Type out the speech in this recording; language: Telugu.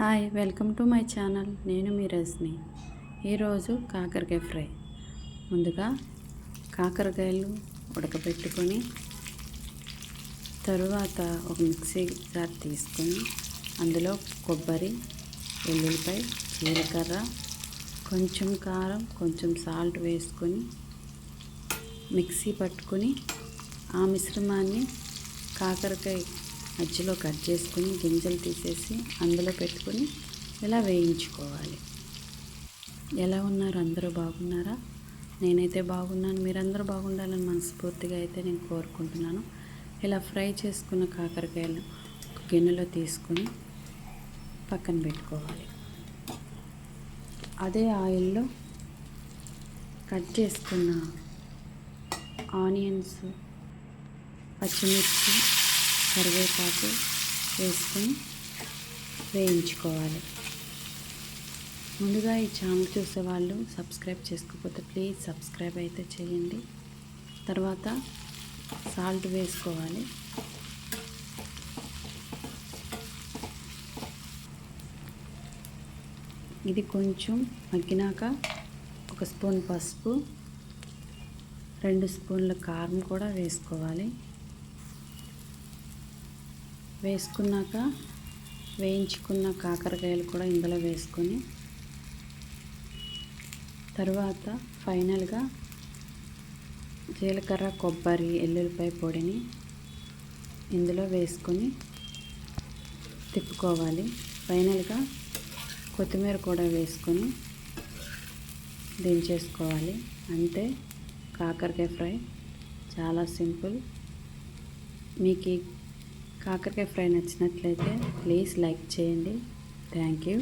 Hi welcome to my channel. నేను మీ రజని. ఈరోజు కాకరకాయ ఫ్రై. ముందుగా కాకరకాయలు ఉడకబెట్టుకొని తరువాత ఒక మిక్సీ జార్ తీసుకొని అందులో కొబ్బరి వెల్లుల్లిపాయ జీలకర్ర కొంచెం కారం కొంచెం సాల్ట్ వేసుకొని మిక్సీ పట్టుకొని ఆ మిశ్రమాన్ని కాకరకాయ మధ్యలో కట్ చేసుకుని గింజలు తీసేసి అందులో పెట్టుకొని ఇలా వేయించుకోవాలి. ఎలా ఉన్నారు? అందరూ బాగున్నారా? నేనైతే బాగున్నాను. మీరందరూ బాగుండాలని మనస్ఫూర్తిగా అయితే నేను కోరుకుంటున్నాను. ఇలా ఫ్రై చేసుకున్న కాకరకాయలు ఒక గిన్నెలో తీసుకొని పక్కన పెట్టుకోవాలి. అదే ఆయిల్లో కట్ చేసుకున్న ఆనియన్స్ పచ్చిమిర్చి కరివేపాకు వేసుకొని వేయించుకోవాలి. ముందుగా ఈ ఛానల్ చూసే వాళ్ళు సబ్స్క్రైబ్ చేసుకోకపోతే ప్లీజ్ సబ్స్క్రైబ్ అయితే చేయండి. తర్వాత సాల్ట్ వేసుకోవాలి. ఇది కొంచెం మగ్గినాక ఒక స్పూన్ పసుపు రెండు స్పూన్ల కారం కూడా వేసుకోవాలి. వేసుకున్నాక వేయించుకున్న కాకరకాయలు కూడా ఇందులో వేసుకొని తర్వాత ఫైనల్గా జీలకర్ర కొబ్బరి ఎల్లుల్లిపాయ పొడిని ఇందులో వేసుకొని తిప్పుకోవాలి. ఫైనల్గా కొత్తిమీర కూడా వేసుకొని దించేసుకోవాలి. అంతే కాకరకాయ ఫ్రై చాలా సింపుల్. మీకు ఈ కాకరకాయ ఫ్రై నచ్చినట్లయితే ప్లీజ్ లైక్ చేయండి. Thank you.